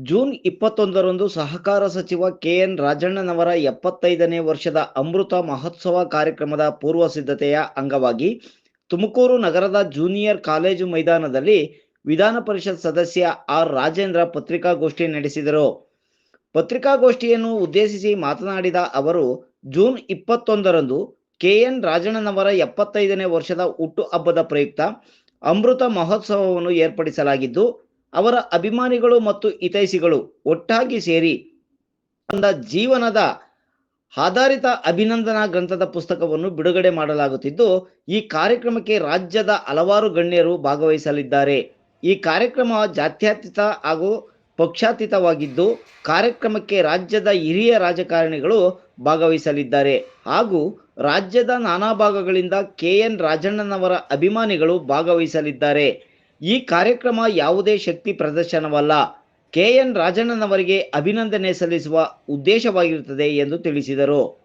June ಇಪ್ಪತ್ತೊಂದರಂದು ಸಹಕಾರ ಸಚಿವ ಕೆಎನ್ ರಾಜಣ್ಣನವರ ಎಪ್ಪತ್ತೈದನೇ ವರ್ಷದ ಅಮೃತ ಮಹೋತ್ಸವ ಕಾರ್ಯಕ್ರಮದ ಪೂರ್ವ ಸಿದ್ಧತೆಯ ಅಂಗವಾಗಿ ತುಮಕೂರು ನಗರದ ಜೂನಿಯರ್ ಕಾಲೇಜು ಮೈದಾನದಲ್ಲಿ ವಿಧಾನ ಪರಿಷತ್ ಸದಸ್ಯ ಆರ್. ರಾಜೇಂದ್ರ ಪತ್ರಿಕಾಗೋಷ್ಠಿ ನಡೆಸಿದರು. ಪತ್ರಿಕಾಗೋಷ್ಠಿಯನ್ನು ಉದ್ದೇಶಿಸಿ ಮಾತನಾಡಿದ ಅವರು, ಜೂನ್ ಇಪ್ಪತ್ತೊಂದರಂದು ಕೆಎನ್ ರಾಜಣ್ಣನವರ ಎಪ್ಪತ್ತೈದನೇ ವರ್ಷದ ಹುಟ್ಟುಹಬ್ಬದ ಪ್ರಯುಕ್ತ ಅಮೃತ ಮಹೋತ್ಸವವನ್ನು ಏರ್ಪಡಿಸಲಾಗಿದ್ದು ಅವರ ಅಭಿಮಾನಿಗಳು ಮತ್ತು ಹಿತೈಷಿಗಳು ಒಟ್ಟಾಗಿ ಸೇರಿ ಜೀವನದ ಆಧಾರಿತ ಅಭಿನಂದನಾ ಗ್ರಂಥದ ಪುಸ್ತಕವನ್ನು ಬಿಡುಗಡೆ ಮಾಡಲಾಗುತ್ತಿದ್ದು, ಈ ಕಾರ್ಯಕ್ರಮಕ್ಕೆ ರಾಜ್ಯದ ಹಲವಾರು ಗಣ್ಯರು ಭಾಗವಹಿಸಲಿದ್ದಾರೆ. ಈ ಕಾರ್ಯಕ್ರಮ ಜಾತ್ಯತೀತ ಹಾಗೂ ಪಕ್ಷಾತೀತವಾಗಿದ್ದು, ಕಾರ್ಯಕ್ರಮಕ್ಕೆ ರಾಜ್ಯದ ಹಿರಿಯ ರಾಜಕಾರಣಿಗಳು ಭಾಗವಹಿಸಲಿದ್ದಾರೆ. ಹಾಗೂ ರಾಜ್ಯದ ನಾನಾ ಭಾಗಗಳಿಂದ ಕೆ ಎನ್ ರಾಜಣ್ಣನವರ ಅಭಿಮಾನಿಗಳು ಭಾಗವಹಿಸಲಿದ್ದಾರೆ. ಈ ಕಾರ್ಯಕ್ರಮ ಯಾವುದೇ ಶಕ್ತಿ ಪ್ರದರ್ಶನವಲ್ಲ. ಕೆಎನ್ ರಾಜಣ್ಣನವರಿಗೆ ಅಭಿನಂದನೆ ಸಲ್ಲಿಸುವ ಉದ್ದೇಶವಾಗಿರುತ್ತದೆ ಎಂದು ತಿಳಿಸಿದರು.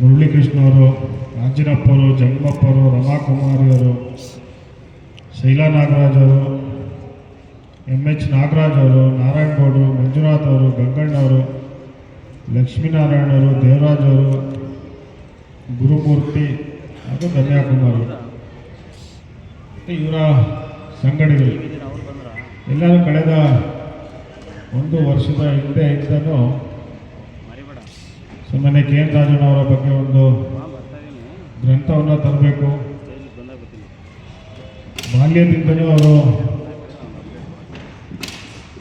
ಮುರಳೀಕೃಷ್ಣ ಅವರು ರಾಜಿನಪ್ಪ ಅವರು ಅವರು, ರಮಾಕುಮಾರಿ ಅವರು, ಶೈಲಾ ನಾಗರಾಜ್ ಅವರು ಎಂ ಎಚ್ ನಾಗರಾಜ್ ಅವರು ನಾರಾಯಣಗೌಡರು ಮಂಜುನಾಥ್ ಅವರು ಗಂಗಣ್ಣವರು ಲಕ್ಷ್ಮೀನಾರಾಯಣ ಅವರು, ದೇವರಾಜ್ ಅವರು, ಗುರುಮೂರ್ತಿ ಹಾಗೂ ಕನ್ಯಾಕುಮಾರಿ ಇವರ ಸಂಘಟನೆಗಳು ಎಲ್ಲರೂ ಕಳೆದ ಒಂದು ವರ್ಷದ ಹಿಂದೆ ಇಂದನೂ ಸುಮ್ಮನೆ ಕೆ ಎನ್ ರಾಜಣ್ಣವರ ಬಗ್ಗೆ ಒಂದು ಗ್ರಂಥವನ್ನು ತರಬೇಕು. ಬಾಲ್ಯದಿಂದಲೂ ಅವರು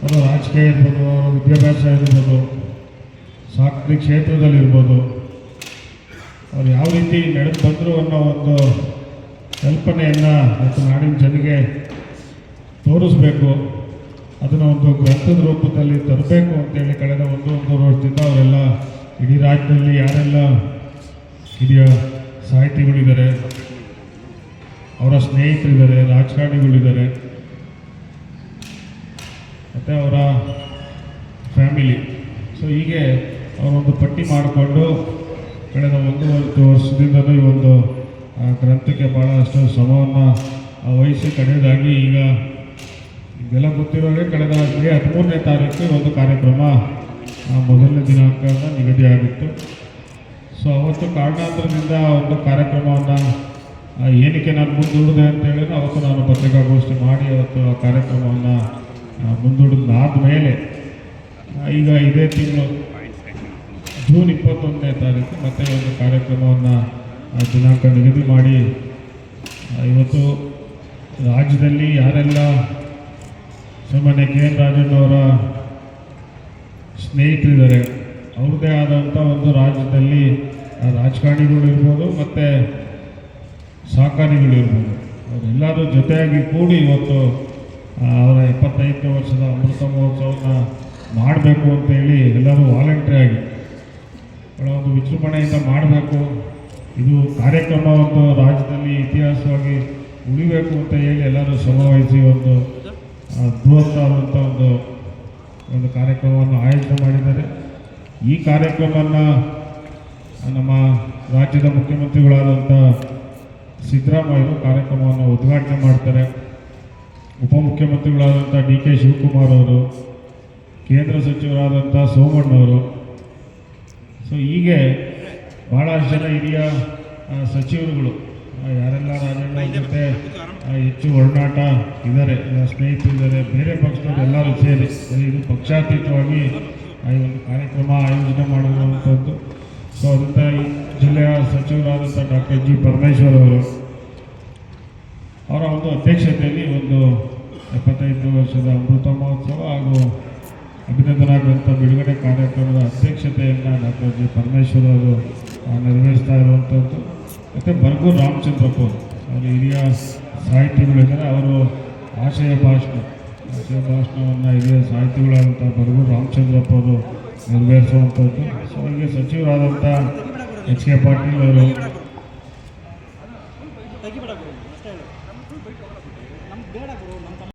ಅವರು ರಾಜಕೀಯ ಇರ್ಬೋದು ಅವರ ವಿದ್ಯಾಭ್ಯಾಸ ಇರ್ಬೋದು, ಸಾಕ್ರಿ ಕ್ಷೇತ್ರದಲ್ಲಿರ್ಬೋದು ಅವ್ರು ಯಾವ ರೀತಿ ನಡೆದು ಬಂದರು ಅನ್ನೋ ಒಂದು ಕಲ್ಪನೆಯನ್ನು ಮತ್ತು ನಾಡಿನ ಜನಗೆ ತೋರಿಸ್ಬೇಕು. ಅದನ್ನು ಒಂದು ಗ್ರಂಥದ ರೂಪದಲ್ಲಿ ತರಬೇಕು ಅಂತೇಳಿ ಕಳೆದ ಒಂದು ಇಡೀ ರಾಜ್ಯದಲ್ಲಿ ಯಾರೆಲ್ಲ ಹಿರಿಯ ಸಾಹಿತಿಗಳಿದ್ದಾರೆ, ಅವರ ಸ್ನೇಹಿತರಿದ್ದಾರೆ, ರಾಜಕಾರಣಿಗಳಿದ್ದಾರೆ, ಮತ್ತು ಅವರ ಫ್ಯಾಮಿಲಿ. ಸೊ ಹೀಗೆ ಅವರೊಂದು ಪಟ್ಟಿ ಮಾಡಿಕೊಂಡು ಕಳೆದ ಒಂದೂವರೆ ವರ್ಷದಿಂದಲೂ ಈ ಒಂದು ಗ್ರಂಥಕ್ಕೆ ಭಾಳಷ್ಟು ಶ್ರಮವನ್ನು ವಹಿಸಿ ಕಡೆಯದಾಗಿ ಈಗ ಇದೆಲ್ಲ ಗೊತ್ತಿರೋದೇ ಕಳೆದ ಮೇ ಹದಿಮೂರನೇ ತಾರೀಕು ಒಂದು ಕಾರ್ಯಕ್ರಮ ಮೊದಲನೇ ದಿನಾಂಕನ ನಿಗದಿಯಾಗಿತ್ತು ಸೊ ಅವತ್ತು ಕಾರಣಾಂತರದಿಂದ ಒಂದು ಕಾರ್ಯಕ್ರಮವನ್ನು ಏನಕ್ಕೆ ನಾನು ಮುಂದೂಡಿದೆ ಅಂತ ಹೇಳಿದ್ರೆ, ಅವತ್ತು ನಾನು ಪತ್ರಿಕಾಗೋಷ್ಠಿ ಮಾಡಿ ಅವತ್ತು ಆ ಕಾರ್ಯಕ್ರಮವನ್ನು ಮುಂದೂಡಿದಾದ ಮೇಲೆ ಈಗ ಇದೇ ತಿಂಗಳು ಜೂನ್ ಇಪ್ಪತ್ತೊಂದನೇ ತಾರೀಕು ಮತ್ತೆ ಒಂದು ಕಾರ್ಯಕ್ರಮವನ್ನು ದಿನಾಂಕ ನಿಗದಿ ಮಾಡಿ ಇವತ್ತು ರಾಜ್ಯದಲ್ಲಿ ಯಾರೆಲ್ಲ ಸಾಮಾನ್ಯ ಕೆ ಎನ್ ರಾಜಣ್ಣವರ ಸ್ನೇಹಿತರಿದ್ದಾರೆ. ಅವ್ರದ್ದೇ ಆದಂಥ ಒಂದು ರಾಜ್ಯದಲ್ಲಿ ಆ, ರಾಜಕಾರಣಿಗಳು ಇರ್ಬೋದು ಮತ್ತು ಸಹಕಾರಿಗಳಿರ್ಬೋದು ಅವರೆಲ್ಲರೂ ಜೊತೆಯಾಗಿ ಕೂಡಿ ಇವತ್ತು ಅವರ ಎಪ್ಪತ್ತೈದನೇ ವರ್ಷದ ಅಮೃತ ಮಹೋತ್ಸವನ ಮಾಡಬೇಕು ಅಂತೇಳಿ ಎಲ್ಲರೂ ವಾಲಂಟ್ರಿ ಆಗಿ ಒಂದು ವಿಜೃಂಭಣೆಯಿಂದ ಮಾಡಬೇಕು. ಇದು ಕಾರ್ಯಕ್ರಮ ಒಂದು ರಾಜ್ಯದಲ್ಲಿ ಇತಿಹಾಸವಾಗಿ ಉಳಿಬೇಕು ಅಂತ ಹೇಳಿ ಎಲ್ಲರೂ ಶ್ರಮವಹಿಸಿ ಒಂದು ಬೃಹತ್ತಾದಂಥ ಒಂದು ಒಂದು ಕಾರ್ಯಕ್ರಮವನ್ನು ಆಯೋಜನೆ ಮಾಡಿದ್ದಾರೆ. ಈ ಕಾರ್ಯಕ್ರಮವನ್ನು ನಮ್ಮ ರಾಜ್ಯದ ಮುಖ್ಯಮಂತ್ರಿಗಳಾದಂಥ ಸಿದ್ದರಾಮಯ್ಯರು ಕಾರ್ಯಕ್ರಮವನ್ನು ಉದ್ಘಾಟನೆ ಮಾಡ್ತಾರೆ. ಉಪಮುಖ್ಯಮಂತ್ರಿಗಳಾದಂಥ ಡಿ ಕೆ ಶಿವಕುಮಾರ್ ಅವರು, ಕೇಂದ್ರ ಸಚಿವರಾದಂಥ ಸೋಮಣ್ಣವರು ಸೊ ಹೀಗೆ ಭಾಳಷ್ಟು ಜನ ಹಿರಿಯ ಸಚಿವರುಗಳು ಯಾರೆಲ್ಲ ರಾಜಣ್ಣ ಜೊತೆ ಹೆಚ್ಚು ಒಡನಾಟ ಇದ್ದಾರೆ ಸ್ನೇಹಿತರಿದ್ದಾರೆ ಬೇರೆ ಪಕ್ಷದ ಎಲ್ಲರೂ ಸೇರಿ ಇದು ಪಕ್ಷಾತೀತವಾಗಿ ಈ ಕಾರ್ಯಕ್ರಮ ಆಯೋಜನೆ ಮಾಡಿರುವಂಥದ್ದು. ಸೊ ಅದರಿಂದ ಜಿಲ್ಲೆಯ ಸಚಿವರಾದಂಥ ಡಾಕ್ಟರ್ ಜಿ ಪರಮೇಶ್ವರ್ ಅವರು, ಅವರ ಒಂದು ಅಧ್ಯಕ್ಷತೆಯಲ್ಲಿ ಒಂದು ಎಪ್ಪತ್ತೈದು ವರ್ಷದ ಅಮೃತ ಮಹೋತ್ಸವ ಹಾಗೂ ಅಭಿನಂದನಾ ಗ್ರಂಥ ಬಿಡುಗಡೆ ಕಾರ್ಯಕ್ರಮದ ಅಧ್ಯಕ್ಷತೆಯನ್ನು ಡಾಕ್ಟರ್ ಜಿ ಪರಮೇಶ್ವರ್ ಅವರು ನೆರವೇರಿಸ್ತಾ ಇರುವಂಥದ್ದು. ಮತ್ತು ಬರ್ಗೂರು ರಾಮಚಂದ್ರಪ್ಪ ಅವರು ಹಿರಿಯ ಸಾಹಿತಿಗಳಿದ್ದಾರೆ ಅವರು ಆಶಯ ಭಾಷಣ, ಆಶಯ ಭಾಷಣವನ್ನು ಹಿರಿಯ ಸಾಹಿತಿಗಳಾದಂಥ ಬರ್ಗೂರು ರಾಮಚಂದ್ರಪ್ಪ ಅವರು ನೆರವೇರಿಸುವಂಥದ್ದು. ಸೊ ಅವರಿಗೆ ಸಚಿವರಾದಂಥ ಎಚ್ ಕೆ ಪಾಟೀಲ್ ಅವರು